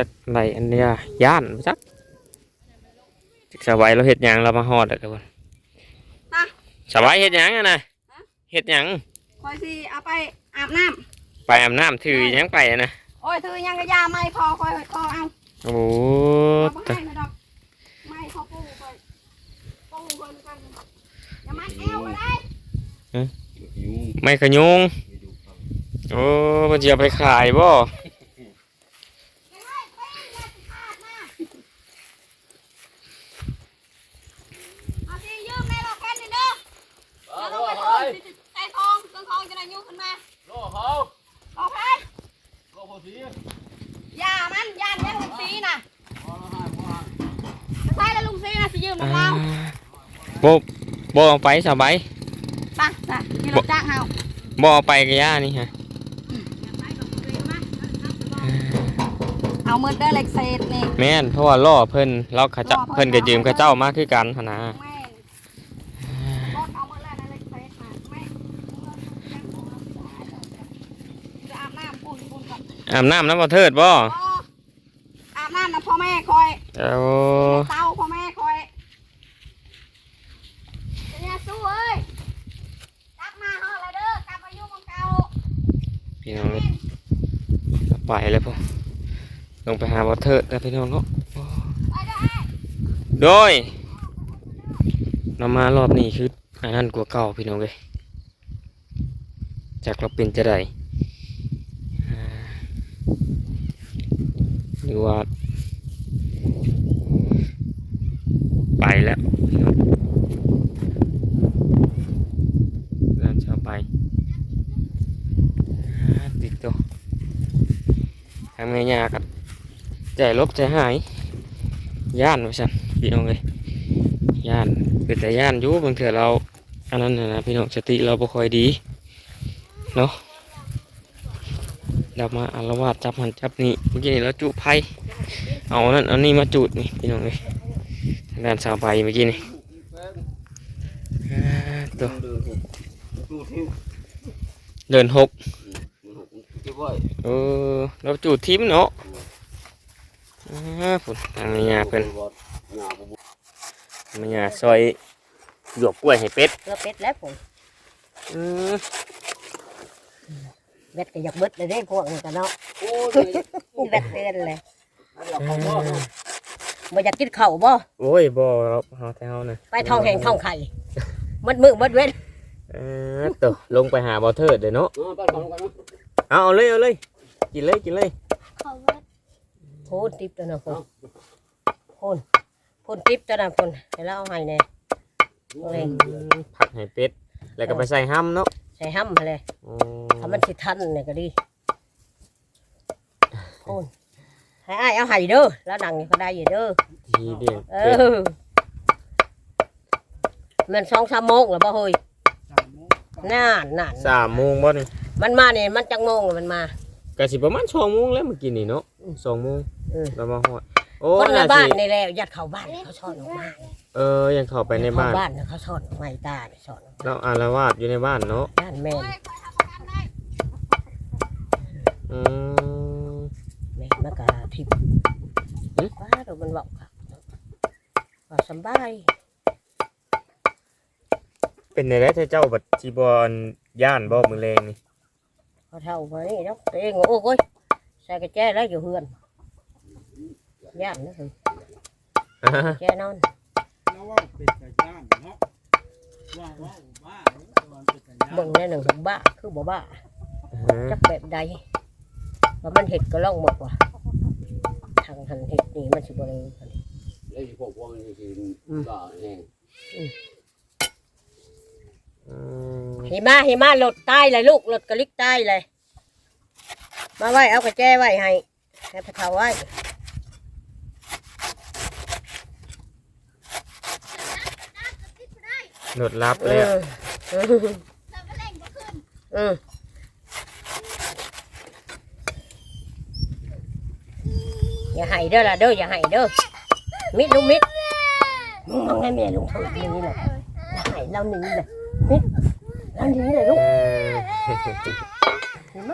จักไหนอันเนี้ยย่านบ่จักจักสบายเราเฮ็ดหยังเรามาฮอดแล้วกันบ่ฮะสบายเฮ็ดหยังอะนะเฮ็ดหยังคอยสิเอาไปอาบน้ไปอาบน้ำถือหยังไปอะนะำโอ้ยถือยังกระยาไม่พอคอยคอเอาโอ้โหเอาไปให้นะดอกไม่พอปูคอยปูคอยกันอย่ามัดเอวก็ได้ไม่ขยุงโอ้มันจะเอาไปขายบ่ เอาสิยืมแม่เราแค่นี้เด้อแล้วเราไปต้นใส่ทองต้นทองจะได้ยุ่งขึ้นมาเอาไปอย่ามันอย่าเนี่ยลุงซีน่ะใช่แล้วลุงซีน่ะสิยืมของเรา บ่บ่เอาไปสบายไปจ้ะนี่เราจ้างเฮาบ่เอาไปกะย่านี่ฮะเอามือเด้อเล็กเศษนี่แม่นเพราะว่าล่อเพิ่นเราเขาเจ้าล่อเพิ่นเพิ่นก็ยืมเขาเจ้ามาคือกันหั่นนะแม่นรถเอามือแล้วนะเล็กเศษมาแม่จะอาบน้ำปุ่นปุ่นก่อนอาบน้ำน้ำบ่เทิดบ่อ๋ออาบน้ำนะพ่อแม่คอยเอาเต้าพ่อแม่คอยเนี่ยสู้เอ้ยกลับมาฮอดเลยเด้อกลับมาอยู่เมืองเก่า พี่น้องเอ้ยไปแล้วพ่อลงไปหาบ่เทิดแล้วพี่น้องเนาะไปเด้อโดยนำมารอบนี้คืออันนั้นกว่าเก่าพี่น้องเอ้ยจากเราเป็นจะได้หรือว่า ไปแล้วพี่น้องเริ่มจะไปอ่าติดตัว ทำไงยากับใจลบใจหายย่านว่าฉันพี่น้องเอ้ยย่านเป็นแต่ย่านอยู่บางเถื่อเราอันนั้นน่ะนะพี่น้องสติเราบ่ค่อยดีเนาะเรามาอารวาสจับหันจับนี่เมื่อกี้นี่เราจุไพ่เอาอันนั้นเอานี่มาจุดนี่พี่น้องเอ้ยทางด้านสาวใบเมื่อกี้นี่ตัวเดินหก เออเราจุดทิมเนาะอ่าพุ่นทางนี้ยาเพิ่นมันอย่าซอยหยวกกล้วยให้เป็ดเพื่อเป็ดแล้วผมอืมเบ็ดก็อยากเบิดเลยเด้พวกนี้กันเนาะเบ็ดเตือนเลยบ่อยากกินข้าวบ่โอ้ยบ่เราเฮาแถวน่ะไปท้องแห้งท้องไข่มัดมือมัดเว้นเออตัวลงไปหาบ่อเทิดเด้อเนาะ เอาเอาเลยเอาเลยกินเลยกินเลยโพนติบตัวน่ะพ่นโพนโพนติบตัวน่ะพ่นให้เราเอาให้แน่เอาเลยผักให้เป็ดแล้วก็ไปใส่ห้ำเนาะใส่ห้ำมาเลยอืถ้ามันสิทันเนี่ยก็ดีโพนให้อ้ายเอาให้เด้อแล้วนั่งนี่ก็ได้อยู่เด้อทีเดียวเอเป็ดอมันสองสามโมงแล้วบ่เฮ้ยน่านน่านสามโมงบ่นี่ มันมาเนี่ยมันจังโมงแล้วมันมา ก็สิประมาณสองโมงแล้วเมื่อกี้นี่เนาะอืมสองโมงเออ เรามาฮอดโอ้คนในน่าบ้านสินี่แหละยัดเข้าบ้านเขาซ่อนออกมาเออยังเข้าไปในบ้านเข้บ้านเขาซ่อนออกมาอีตาเนี่ยซ่อนออกมาเราอารวาสอยู่ในบ้านเนาะบ้านแม่โอ้นยคอยทำประกันได้อืม แม่นมันก็ทิพย์ว้าเดี๋ยวมันบอกค่ะว่าสำบายเป็นในไรเจ้าบัดจีบอนย่านบ่มือแรงนี่ พอเท่าไปนี่เนาะตัวเองโอ้ยใส่กระแจแล้วอยู่เฮือนย่านนะคืออ่าฮะแจนอนแล้วว่าเป็นกระย่านเนาะว่าว่าบ้าว่าเป็นกระย่านเบิ่งในหนึ่งถึงบ้าคือบ่บ้าจักแบบใดว่ามันเห็ดก็ล่องหมดว่ะทางหันเห็ดนี่มันสิบ่เลยไอ้พวกพวกนี้คือก็แห้งอืม หิมาหิมาหลดตายเลยลูกหลดกระลิกตายเลย มาไว้เอากระแจไว้ให้ให้พระเทาไว้หนวดลับเอเลยอะอเออแต่ก็เล่งบ่ขึ้นเอออย่าให้เด้อล่ะเด้ออย่าให้เด้อมิดลุงมิดมึงมองให้แม่ลุงเถิดนี่เลยอย่าให้เราหนีเลยมิด เราหนีเลยลูกเออเห็นไหม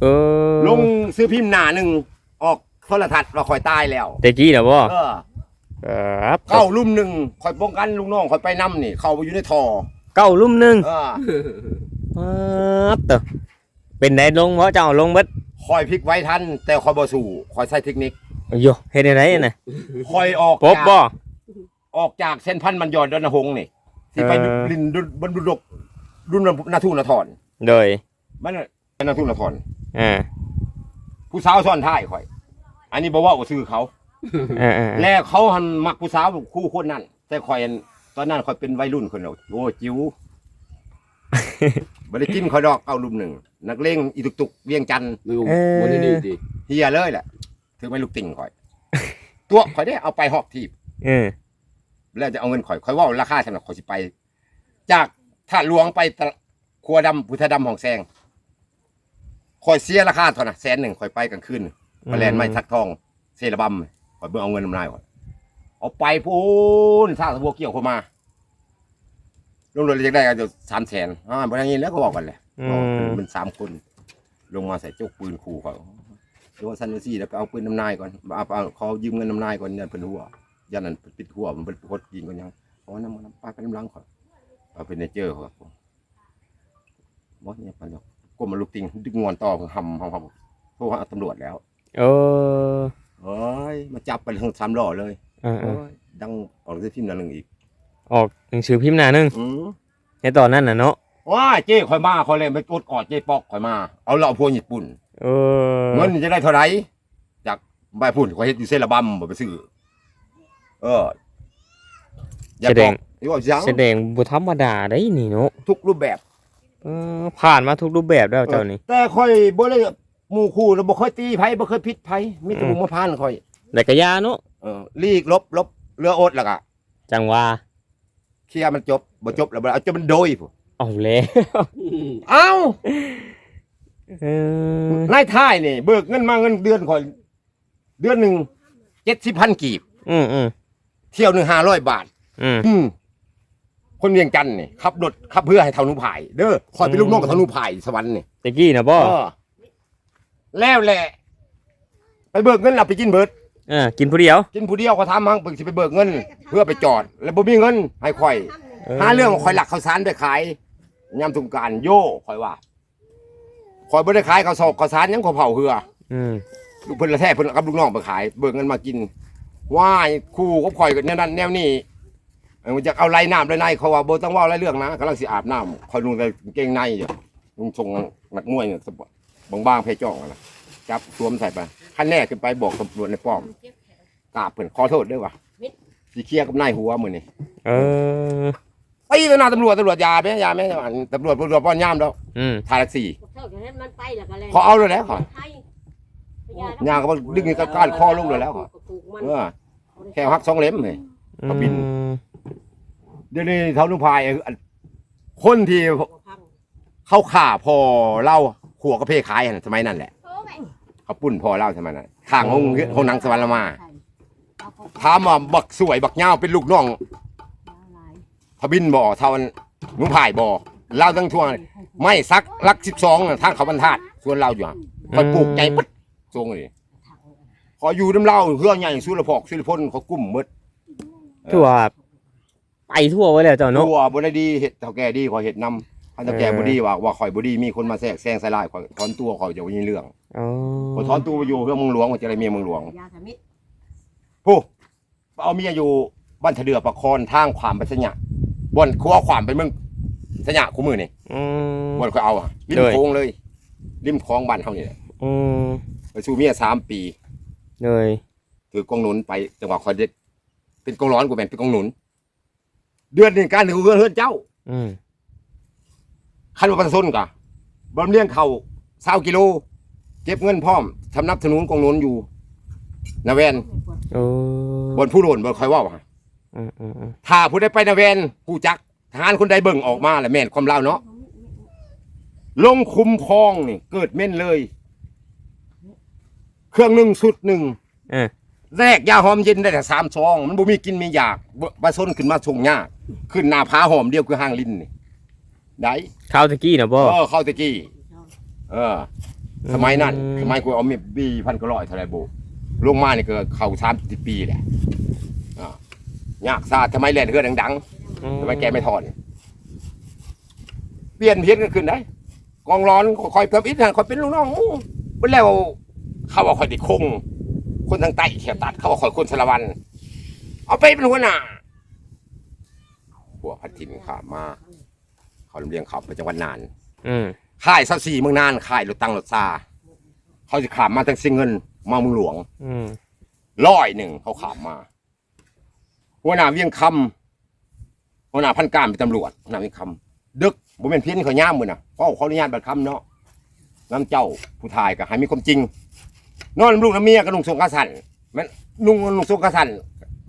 เออลงซื้อพิมพ์หนาหนึ่งออกโทรทัศน์ว่าข่อยตายแล้วตะกี้น่ะบ่เออครับเข้าลุ่มหนึ่งข่อยป้องกันลูกน้องข่อยไปนํนี่ เข้าไปอยู่ในท่อเก้าลุ่มหนึงเออปั๊บเตอเป็นไดลงบ่เจ้าลงเบิดข่อยพลิกไว้ทันแต่ข่อยบ่สู้ข่อยใช้เทคนิคโยเฮ็ดได้ไดน่ะข่อยออกปบจากบ่ออกจากเส้นพันมันยอดดอนหงส์นี่ ที่ไปเออ ลินดุบนดุดกดุนนาทูนาทอนโดยมันน่ะเป็นนาทูนาทอน อ่าผู้สาวซ้อนท้ายข่อย อันนี้บอกว่าซื้อเขาอ่าอ่าแล้วเขาหันมักผู้สาวคู่คนนั้น แต่ข่อยอันตอนนั้นข่อยเป็นวัยรุ่นคนเดียวโอ้จิ๋วบ่ได้กินข่อยดอกเอาลุมหนึ่ง นักเลงอีตุกตุกเวียงจันทน์ไม่รู้วันนี้ดีดีเฮียเลยแหละถือไม่ลูกติ่งข่อย ตัวข่อยได้เอาไปหอบทีบ เออ แล้วจะเอาเงินข่อยข่อยว่าราคาสำหรับข่อยสิไป จากท่าหลวงไปตะครัวดำพุทธดำของแซงข่อยเสียราคาเท่านะแสนหนึ่งข่อยไปกลางคืนมาแลนไม่ทักทองเซระบัมข่อยเบิ่งเอาเงินน้ำนายข่อยเอาไปพูนท่าสะบัวเกี่ยวเข้ามาลงรถเลยจะได้กันจะสามแสนอ่าบางอย่างนี้แล้วก็บอกกันเลยอืบอกมเป็นสามคน ลงมาใส่จกปืนขู่เขาเดี๋ยวว่าซันเวซี่แล้วไปเอาปืนน้ำนายก่อนเอาเอาเขายืมเงินน้ำนายก่อนยันเพิ่นหัว ยันนั่นปิดหัวมันเป็นพดยิงก่อนยังเพราะว่าน้ำมันน้ำปลาไปน้ำลังเขาเอาเป็นเนเจอร์เขาครับผมบอสเนี่ยปันดอกกลมมาลูกติงดึงงอนต่อหำหำหำโทรหาตำรวจแล้วโอ้เฮ้ยมาจับไปทั้งสามล้อเลยอ่าโอ้ยดังออกจากพิมพ์นั่นหนึ่งอีก ออกหนังสือพิมพ์หน้าหนึงอืมในตอนนั้นน่ะเนาะว้าเจ้ข่อยมาข่อยเลยไปกดกอดเจ้ปอกข่อยมาเอาเหล่าพวกญี่ปุ่นเออเงินจะได้เท่าไหร่จากใบพุ่นข่อยเฮ็ดอยู่เซราบัมบ่ไปซื้อ เอออย่าแสบดองกอย่าบอกจังแสดงบ่ธรรมดาได้นี่เนาะทุกรูปแบบเออผ่านมาทุกรูปแบบแล้วเจ้านี่ แต่ข่อยบ่ได้หมู่คู่แล้วบ่เคยตีไผบ่เคยผิดไผมีแต่หมู่มาพานข่อยแต่ก็ยาเนาะเออลีกลบลบเรืออดแล้วก็จังว่าเคลียร์มันจบบ่จบแล้วบ่เอาจนมันโดยพุ่นเอาแล้วเอ้าเออนายท้ายนี่เบิกเงินมาเงินเดือนข่อย เดือนหนึง70,000กีบ อืมอืม เที่ยวหนึง500บาท อืม อืมคนเวียงจันทน์นี่ขับรถขับเพื่อให้เท่านุภายเด้อคอยเป็นลูกน้องกับเท่านุภายสวรรค์นี่ตะกี้น่ะบ่เออแล้วแหละ ไปเบิกเงินเราไปกินเบิด เออกินผู้เดียว กินผู้เดียวเขาทำมั้งเพิ่งสิไปเบิกเงิน เพื่อไปจอด แล้วบ่มีเงินให้ข่อย หาเรื่องว่าข่อยหลักข้าวสารไปขายยามสงกรารโย่ข่อยว่าข่อยบ่ได้ขายข้าวสอกข้าวสารหยังข่อยเผาเหืออืม ลูกเพิ่นละแท้เพิ่นกับลูกน้องไปขาย เบิกเงินมากิน ว่ายคู่กับข่อยกับแนวนั้นแนวนี้เออมันจะเอาไรน้ำไรในเขาว่าบ่ต้องเว่าไรเรื่องนะกำลังสิอาบน้ำข่อยนุ่งแต่กางเกงในอยู่นุ่งทรงนักมวยเนี่ยบางๆเพจ่องอะนะจับสวมใส่ไปขั้นแน่ขึ้นไปบอกตำรวจในป้อมกราบเพิ่นขอโทษด้วยว่ะสิเคลียร์กับนายหัวมื้อนี้เออไปต่อหน้าตำรวจตำรวจยาไหมยาไหมตำรวจตำรวจป้อนย่ามแล้วอืมทายแท็กซี่เท่านั้นมันไปแล้วก็แล้วเขาเอาเลยแล้วค่ะไทยย่างก็ดึงกับก้านคอลงเลยแล้วค่ะปลูกมันเออ แค่หักสองเล่มเลยเขาบินอืมเดี๋ยวนี้เท่านุพายเออคนที่พังเข้าข่าพอเล่าขัวกระเพขายหั่นสมัยนั้นแหละโทรแม่เขาปุ้นพอเล่าสมัยนั้นข้างห้องห้องหนังสวรรค์ละมาถามว่าบักสวยบักเงาวเป็นลูกน้องทบินบ่อเท่านุพายบ่อเล่าทั้งทั่วไม่ซักรักสิบสองทางเขาบรรทัดส่วนเราอยู่ห่างคอยปลูกใจปึ๊ดทรงเลย ขออยู่น้ำเล่าเพื่อใหญ่สุรพอกสุรพลเขากุ้มหมดทั่วไปทั่วไว้แล้วเจ้าเนาะตัวบได้ดีเห็ดเท่าแก่ดีขอยเห็ดนำถ้าเท่าแก่เออบดีว่าว่าข่อยบดีมีคนมาแทรกแซงใส่ลายข่อยถอนตัวข่อยจะมีเรื่องอ๋อข่อยถอนตัวไปอยู่เพื่อเมืองหลวงข่อยจะได้เมียเมืองหลวงยาสมิทผู้เอาเมียอยู่บ้านเถเดือประคอนทางความไปสัญญาบ่อนครัวความไปเมืองสัญญาคู่มือนี่อืมบ่อนข่อยเอาอะริมเลยโค้งเลยริมคลองบ้านเฮานี่แหละอืมไปสู่เมียสามปี เลยถือกองหนุนไปจังหวะข่อยเด็กเป็นกองร้อนกูแม่นเป็นกองหนุน เดือนหนึงการหนึ่งเฮือนเฮือนเจ้าอืมคันว่าประชาชนกะบำเลี้ยงเขาเศร้ากิโล เก็บเงินพร้อมทำนับถนุนกองหนุนอยู่นาเวนโอ้บนผู้โดนบนคอยเว่าฮะอืมอืมอืมถ้าผู้ใดไปนาเวนผู้จักทหารคนใดเบิ่งออกมาแหละแม่นความเล่าเนาะลงคุมคลองนี่เกิดเม่นเลย เครื่องหนึ่งสุดหนึ่งเออ แรกยาหอมเย็นได้แต่สามซอง มันบ่มีกินมีอยากบ่ประชาชนขึ้นมาส่งยากขึ้นหน้าผาหอมเดียวคือห้างลิ้นนี่ได้ข้าวตะกี้นะบ่เออเข้าตะกี้เออ สมัยนั้นอืมสมัยกูเอาเมียบีพันกร้อยเท่าไรโบลงมานี่ก็เข้าสามสิบปีแหละอ่ายากซาทำไมแล่นเฮือดังๆทำไมแกไม่ถอนเปลี่ยนเพี้ยนกันขึ้นได้กองร้อนคอยเพิ่มอีกนะคอยเป็นลูกน้องอู้เมื่อแล้ว เขาว่าคอยไดิคง คนทางใต้เขียวตัด เขาว่าคอยคนสารวัน เอาไปเป็นหัวหน้าพวกพัดถิ่นขามาเขาลำเลียงเขับไปจังหวัดนานอืมค่ายเสาสี่เมืองนานค่ายรถตังรถซาเขาจะขามมาตั้งเสียเงินมาเมืองหลวงอืมร้อยหนึ่งเขาขามมา หัวหน้าเวียงคำหัวหน้าพันการเป็นตำรวจหัวหน้าเวียงคำดึกบ่เป็นเพี้ยนเขาย่ามมือน่ะเพราะเขาอนุญาตบัตรคำเนาะน้ำเจ้าผู้ทายก็ให้มีความจริง นอนลูกน้ำเมียก็นุ่งทรงกระสันแมันนุ่งนุ่งทรงกระสัน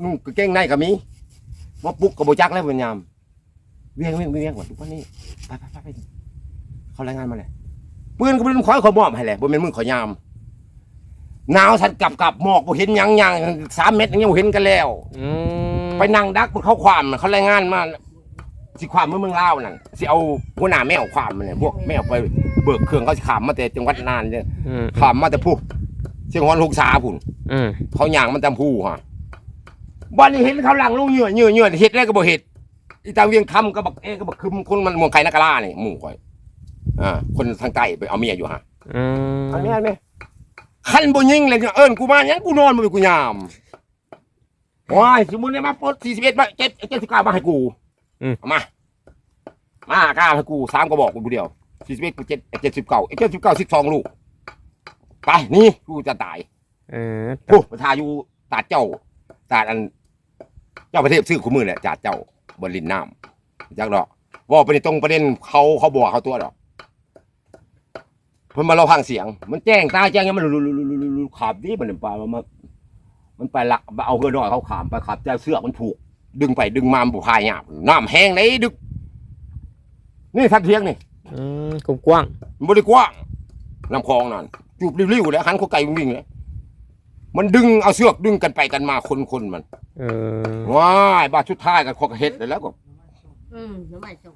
นุ่งกางเกงในก็มีมาปลุกกับโบจักแล้วเป็นยามเวียงเวียงเวียงก่อนทุกวันนี้ไปไปไปเขารายงานมาเลยปืนก็เป็นขอยขอยมอบให้แหละบ่เป็นมือขอยยามหนาวสันกลับกลับหมอกบ่เห็นยังยังสามเม็ดยังบ่เห็นกันแล้วไปนั่งดักบนเขาความเขารายงานมาสิความเมื่อเมืองลานั่นสิเอาหัวหน้าแมวความมันเนี่ยพวกแมวไปเบิกเครื่องเขาขามมาแต่จังหวัดนานเนี่ยขามมาแต่ผู้ เชียงฮอนลูกสาพุ่นอืมเขาย่างมันตำผู้ฮะบ้านนี้เห็นเขาหลังลงเหยื่อเหยื่อเหยื่อเฮ็ดได้ก็บ่เฮ็ดอีตาเวียงคำก็บักเอก็บักคึมคนมันเมืองไข่นักกะลานี่หมู่ข่อยอ่าคนทางใต้ไปเอาเมียอยู่ฮะอืมอันนี้อันนี้คันบ่ยิงเลยเนี่ยเอิ้นกูมาหยังกูนอนบ่เป็นกูยามว้ายสมมุติเนี่ยมาปลด41มา7 79มาให้กูเอามา มากล้าให้กูสามก็บอกกูผู้เดียว41กู7 79 79 12ลูก ไปนี่กูจะตายเออโอ้ประทาอยู่ตาดเจ้า ตาดอัน เจ้าประเทศซื้อคู่มือเนี่ยจาดเจ้าบนลินน้ำจักดอกว่าไปในตรงประเด็นเขาเขาบอกเขาตัวดอกเพิ่นมาเราฟังเสียง มันแจ้งตาแจ้งยังมันลุลุลุลุลุลุขับนี่มันไปมันมามันไปลักเอาเพื่อนน้อยเขาขามไปขับเจ้าเสือกมันผูก ดึงไปดึงมาบุพายหยาบน้ำแห้งไหนดึก นี่ทัดเทียงนี่อืมกว้างมันบริกว้างน้ำคลองนั่น จูบริ้วๆแล้วหันเขาไก่วิ่งๆเลยมันดึงเอาเสือกดึงกันไปกันมาคนคนๆมันๆเออว้ายบาดชุดท้ายกันขอกระเฮ็ดเลยแล้วก็อืมน้ำมันสุก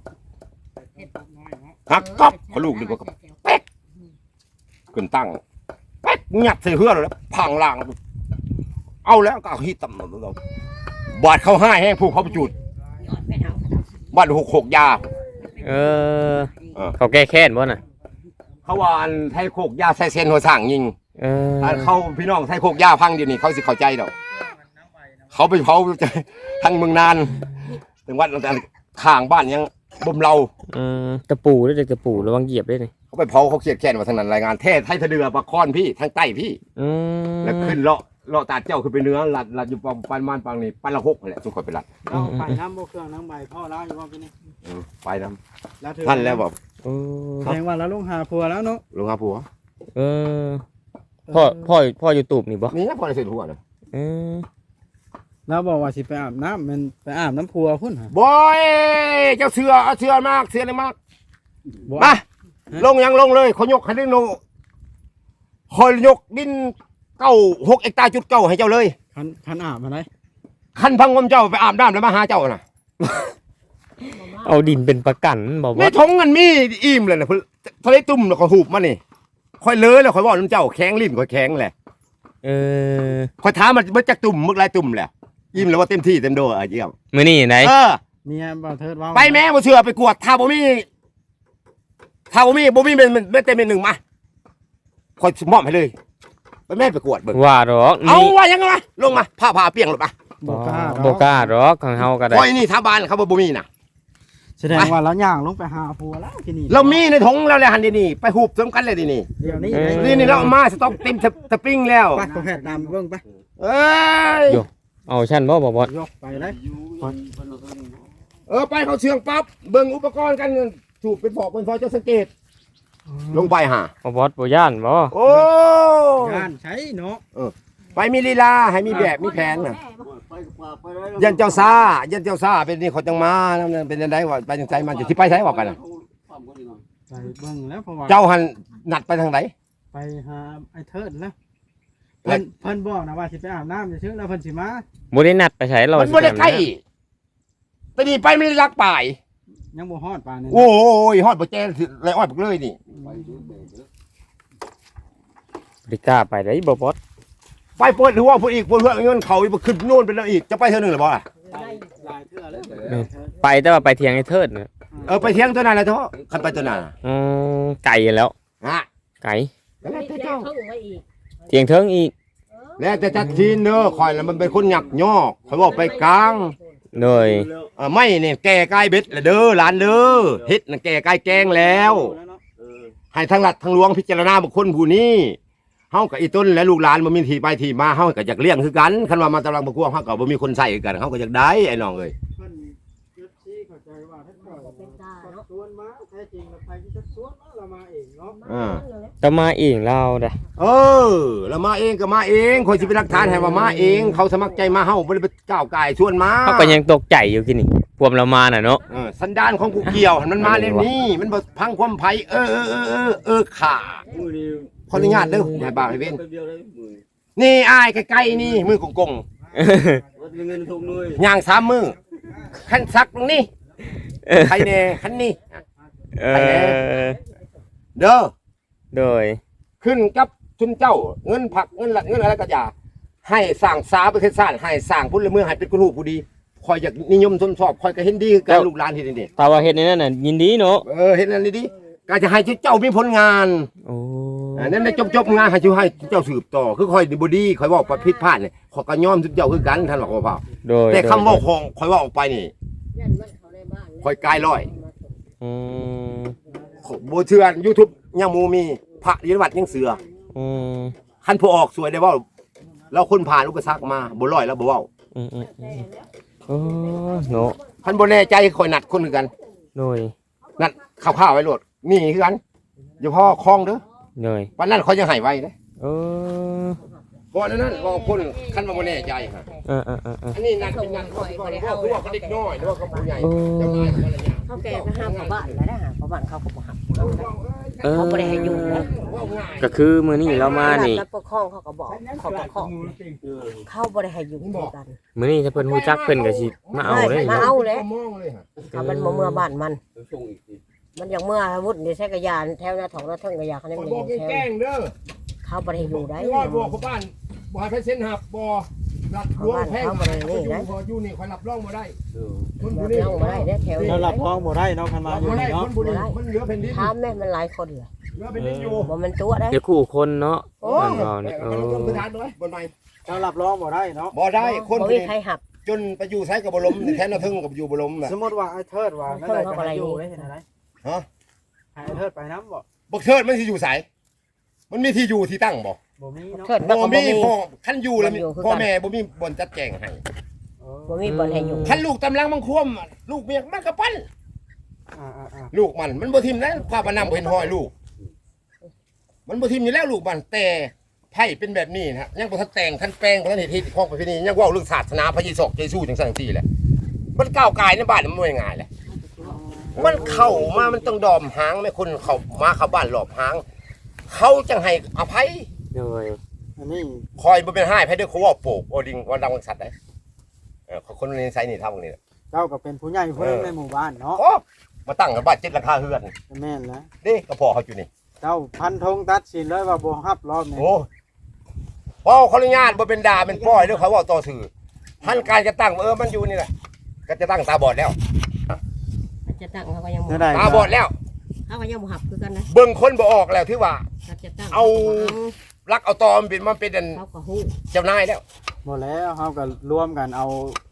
หักก๊อบเขาลูกดีกว่าก็ขึ้นตั้งแป๊กงัดใส่เฮือเลยแล้วพังล่างเอาแล้วก็เอาฮีตต่ำหน่อยเราบาดเขาให้แห้งผูกเขาไปจุดยอดไปเท่าบาดหกหกยาเออเออ เขาแก้แค้นบ่น่ะ เขาว่าอันไทยโคกยาใส่เซนหัวสั่งยิงเออถ้าเขาพี่น้องไทยโคกยาพังเดี๋ยวนี้เขาสิเข้าใจดอก เขาไปเผาทั้งเมืองนานถึงวัดทางบ้านยังบ่มเรา เออตะปูด้วยเด็กตะปูระวังเหยียบด้วยนี่เขาไปเผาเขาเครียดแค้นว่าทางนั้นรายงานเทศไทยทะเดือปะคอนพี่ทางใต้พี่ อืมแล้วขึ้นเลาะเลาะตาเจ้าขึ้นไปเนื้อลัดลัดอยู่ประมาณประมาณนี้ปันละหกนั่นแหละทุกคนไปลัดเราไปน้ำโบเครื่องน้ำใบพ่อเล่าอยู่ว่าพี่นี่เออไปนํแล้วเธอท่านแล้วบอก โอ้แสดงว่าเราลงหาผัวแล้วเนาะลุงอาผัวเออพ่อพ่อพ่ออยู่ตูบนี่บ่นี่นะพอได้เสร็จหัวนะเออเราบอกว่าสิไปอาบน้ำมันไปอาบน้ำผัวพุ่นหะบอยเจ้าเสือเอาเสือมากเสือเลยมากบ่มาลงยังลงเลยเขายกให้ได้โนคอยยกดินเก้าหกเอกตาจุดเก้าให้เจ้าเลย คันคันอาบอะไรคันพังงมเจ้าไปอาบน้ำแล้วมาหาเจ้าน่ะ เอาดินเป็นประกันบ่ไม่บ่ทงเงินมีอิ่มเลยนะเพิ่นทะเลตุ่มแล้วเขาหูบมานี่คอยเลยแล้วคอยบอกน้ำเจ้าแข็งลิ้นคอยแข็งแหละเออคอยถามมันมันจักตุ่มมึกลายตุ่มแหละอิ่มแล้วว่าเต็มที่เต็มโดอะเยี่ยมมื้อนี้ไหนเออเมียบ่าวเทิดว่าไปแม่บ่เชื่อไปกวดถ้าบ่มีถ้าบ่มีบ่มีเป็นเป็นเต็มเป็นหนึ่งมาคอยมอบให้เลยไปแม่ไปกวดเบิ่งว่าหรอกเอานี่ว่ายังไงมาลงมาผ้าผ้าเปียงหลบมาบ่กล้าบ่กล้าหรอกของเฮาก็ได้คอยนี่ท้าบานเขาบ่บ่มีน่ะ แสดงว่าเราย่างลงไปหาผัวแล้วที่นี่เรามีในถุงแล้วแหละหันเดียวนี่ไปหูบสมกันเลยดินี่เดี๋ยวนี้นี่นี่เราเอามาสต็อกเต็มสสปริงแล้วไปขอแพทย์ตามเบิ่งไปเอ้ยเอาฉันบ่บ่บ่ยกไปเลยเออไปเขาเชืองปั๊บเบิ่งอุปกรณ์กันถูกเป็นฟอกเป็นฟอยเจ้าสังเกต ลงไปหาบ่บอสบ่ย่านบ่โอ้ ย่านใช้เนาะไปมีลีลาให้มีแบบมีแผนน่ะ ยันเจ้าซายันเจ้าซาเป็นนี่เขาจังมานั่นเป็นยังไงว่าไปจังไสมันจะที่ไปไสว่ากันน่ะไปเบิ่งแล้วเพราะว่าเจ้าหันนัดไปทางไหน ไปหาไอ้เทิดแล้วเพิ่นเพิ่นบอกนะว่าสิไปอาบน้ำจะชื่อแล้วเพิ่นสิมาบ่ได้นัดไปใช้เรามันบ่ได้ใกล้แต่นี่ไปไม่ได้รักป่าย ยังบ่ฮอดปานนี้โอ้ยฮอดบ่แจ้งสิไรอ้อยบักเลยนี่บริกล้าไปได้บ่บอส ไปเปิดหัวพูดอีกพูดเพื่อเงินเขาอีกขึ้นโน่นไปแล้วอีกจะไปเท่านึงหรือเปล่าหลายเทื่อเลยไปแต่ว่าไปเทียงไอ้เทิดน่ะเออไปเที่ยงตัวนั้นแหละเถอะคันไปตัวนั้นน่ะอืมไก่แล้วอะไก่แล้วแต่เจ้าเข้าไว้อีกเทียงเทิงอีกแล้วแต่จัดทีนเด้อคอยแล้วมันเป็นคนหยักย่อคอยบอกไปกลางโดยเออไม่เนี่ยแก่ใกล้เบ็ดละเด้อหลานเด้อเฮ็ดน่ะแก่ใกล้แกงแล้ว ให้ทั้งรัฐทั้งหลวงพิจารณาบุคคลผู้นี้ เฮากับอีต้นและลูกหลานบ่มีที่ไปที่มาเฮาก็อยากเลี้ยงคือกันคันว่ามาตำลังบ่กลัวเฮาก็บ่มีคนใส่กันเฮาก็อยากได้ไอ้น้องเอ้ยเพิ่นเจ็บซี่เข้าใจว่าถ้าเกิดเป็นตาชักเนาะชวนมาแท้จริงแล้วใครที่ชักชวนมาเรามาเองเนาะอ่าจะมาเองเราเด้อเออแล้วมาเองก็มาเองคอยสิเป็นหลักฐานให้ว่ามาเองเขาสมัครใจมาเฮาบ่ได้ไปก้าวไก่ายชวนมาเขาก็ยังตกใจอยู่กินนี่พวมเรามาน่ะเนาะเออสันดานของผู้เกี่ยวมันมาเล่นนี้มันบ่พังความไผเออเออเออเออเออขามือนี้ ขออนุญาตเด้ออย่าบ่าวให้เว้นเดียวเลยมือนี่อ้ายใกล้ๆนี่มือกงรถเงินทุกหน่วยๆย่างสามมือคันซักตรงนี้เออใครแน่คันนี้เออเด้อโดย ขึ้นกับชุนเจ้า เงินผักเงินหลักเงินอะไรก็อย่าให้สร้างสาประเทศชาติให้สร้างพุทธเมืองให้เป็นคนหูผู้ดีคอยอยากนิยมชมชอบคอยก็เห็นดีกับลูกหลานที่นี่ถ้าว่าเฮ็ดในนั้นน่ะยินดีเนาะเออเห็นอันนี้ดีก็จะให้เจ้ามีผลงาน โอ้ อันนั้นได้จบจบๆงานให้เจ้าให้เจ้าสืบต่อคือคอยดีบดีคอยบอกประพิษพลาดเนี่ยขอยก็ยอมทุกเจ้าคือกันท่านหรอกว่าเปล่าโดยแต่โดยคำบอกของคอยว่าออกไปนี่ยันมันเขาในบ้านคอยกายร้อยอืมโบเชือนยูทูบยังหมูมีพระยินวัดยังเสืออืมขันผู้ออกสวยได้เว่าเราคนผ่านอุปสรรคมาบ่ร้อยแล้วบ่เว้าอืมอืมอืมโอ้เนาะขันบ่แน่ใจคอยนัดคนคือกันโดยนัดข้าวๆไว้โลดนี่คือกันอย่าพ่อคล้องเด้อ โดยวันนั้นเขายังให้ไว้เด้อเออก่อนนั้นบอกคนขันว่าบ่แน่ใจฮะเออเออเออเอออันนี้นัดเป็นนัดเขาสิก่อนว่าคือว่าเขาเด็กน้อยหรือว่าเขาผู้ใหญ่โอ้เจ้านายเขาอะไรอย่างเขาแก่ก็ห้ามเขาบ้านแล้วนะฮะเขาบ้านเขาก็บ่หักเออเขาบ่ได้ให้อยู่นะว่าง่ายก็คือมื้อนี้เรามานี่แล้วปกครองเขาก็บอกเขาก็ขอเขาบ่ได้ให้อยู่ด้วยกันมื้อนี้ถ้าเพิ่นฮู้จักเพิ่นก็สิมาเอาเด้มาเนาะเอาเลยมองเลยฮะถ้ามันบ่เมื่อบ้านมันส่งอีกที มันอย่างเมื่อวุฒินี่ใช้กระยานแถวหน้าท้องหน้าเทิงกระยานเขาเนี่ยคอยมันบอกยังแถวแกล้งเด้อเขาบ่ได้ให้อยู่ได้ไอ้ว่าบอกเขาบ้านบ่ให้ไปเส้นหับบ่รับรวงแพงมาอยู่พออยู่นี่คอยรับรองบ่ได้เออคนเราผู้นี้เล่าบ่ได้เด้อแถวนี้เราหลับท้องบ่ได้เนาะคันมารับอยู่บ่ได้นี่คเนาะนผู้นี้มันเหลือแผ่นดินถามแม่มันหลายคนเลยเหลือแผ่นดินอยู่บ่มันตัวได้ เดี๋ยวคู่คนเนาะโอ้เพิ่นเว้าแต่นี่เอก็อต้องพื้นฐานด้วยบนไม้เราหลับร้องบ่ได้เนาะบ่ได้คนบ่ผู้มีนี้ใครหับจนไปอยู่ใช้กับบลมแทนนาทึ่งกับอยู่บลมน่ะสมมติว่าไอ้เทิดว่านั่นได้จะให้อยู่ได้เห็นอะไร ฮะให้ไอ้เทิดไปน้ำบ่บักเทิดมันสิอยู่ไสมันมีที่อยู่ที่ตั้งบ่บ่มีเนาะเทิดมันบ่ก็บ่มีมี พ่อคันอยู่แล้วมีบ่อยู่คือกัน พ่อแม่บ่มีบ่อนจัดแจงให้เออบ่มีบ่อนให้อยู่คันลูกตำลังมังควมลูกเมียมันก็ปั้นอ่าอ่าอ่าลูกมัน มันบ่ทิมนะพาปานำบ่เห็นห้อยลูก มันบ่ทิมอยู่แล้วลูกมันแต่ไพ่เป็นแบบนี้นะฮะยังบ่ทันแต่งทันแปลงบ่ทันเฮ็ดที่ของประเพณียังเว้าเรื่องศาสนาพระเยซูเยซูจังซั่นจังซี่แหละมันก้าวกายในบ้านมันบ่ง่ายแหละ มันเข้ามามันต้องดอมหางแม่คนเข้ามาเข้าบ้านหลอบหาง เขาจังให้อภัยโดยอันนี้คอยบ่เป็นให้ไผเด้อเขาเว้าโปกโอดิงว่าดังสัตว์ได้เออคนนี้ใช้นี่ทำนี่เจ้าก็เป็นผู้ใหญ่ผู้หนึงในหมู่บ้านเนาะโอ้มาตั้งกันบ้านเจ็ดราคาเฮือนแม่นแล้วเด้ก็พอเขาอยู่นี่เจ้าพันธงตัดสินเลยว่าบ่ฮับรอบนี้โอ้เพราะเขาอนุญาตบ่เป็นดาเป็นป้อยเด้อเขาเว่าต่อสื่อท่านการจะตั้งเออมันอยู่นี่แหละก็จะตั้งตาบอดแล้วมัน จะตั้งเขาก็ยังบ่เท่าใดตาบอดแล้ว เขาก็ยังบ่หับคือกันนะเบิ่งคนบ่ออกแล้วที่ว่า เขาจะตั้งเอา รักเอาตอมนเป็นมันเป็นอันเขาก็ฮู้เจ้านายแล้วบ่แล้วเฮาก็ร่วมกันเอา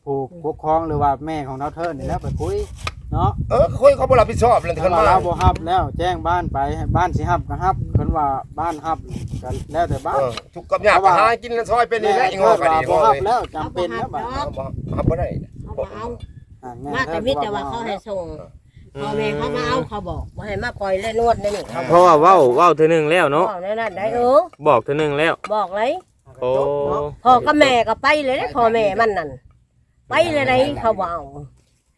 ผู้ปกครองหรือว่าแม่ของเราเทิดนี่แหล้วไปคุยเนาะเออคุยเขาบ่รับผิดชอบเลยคัคนนว่ามาเราบ่ฮับแล้วแจ้งบ้านไปให้บ้านสิฮับก็ฮับคันว่าบ้านฮับก็แล้วแต่บ้าเอนอทุกข์กับยากก็หากินซอยเป็นนี่แหละอีงอก็ดีบ่งอฮับเลยแล้วจำเป็นแล้วบัดเอาบ่เอาบ่ได้ เขาบ่เอา อ่มาแต่มิตรแต่ว่าเขาให้ส่งพ่อแม่เขามาเอาเขาบอกบ่ให้มาปล่อยเล่นนวดนี่นี่เขาเพราะว่าเว้าเว้าเทื่อนึงแล้วบเนาะอกนั่นน่ะได้เออบอกเทื่อนึงแล้ว บอกเลยโอ้ พ่อกับแม่ก็ไปเลยนะพ่อแม่มันนั่นไปเลยนะเขาบ่เอา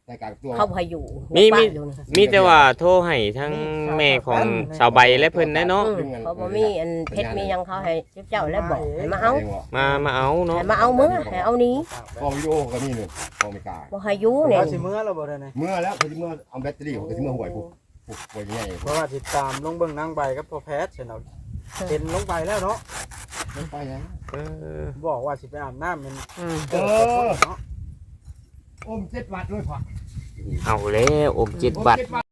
ในการตัวเขาพาอยู่มีมีบ้านอยู่นะมีแต่ว่าโทรให้ทั้งแม่ของสาวใบและเพิ่นได้เนาะ อืมเขาบ่มีอันเพชรมีหยังเขาให้เจ้าแล้วบอกให้มาเอามามาเอาเนาะ ให้มาเอามือให้เอานี้ฟองโยก็มีหนึ่งฟองไม่กล้าบ่ให้อยู่เนี่ยเราสิมื้อแล้วบ่ได้นี่เมื่อแล้วเขาจะเมื่อเอาแบตเตอรี่เขาจะเมื่อห่วยปุ๊บปุ๊บห่วยใหญ่เพราะว่าติดตามลงเบิ่งนางใบกับพ่อแพทย์เช่นเอาเป็นลงไปแล้วเนาะ มันไปยังเออบอกว่าสิไปอาบน้ำมันอืมเออเนาะ อมเจ็ดวัดด้วยพ่อเอาแล้วอมเจ็ดบาท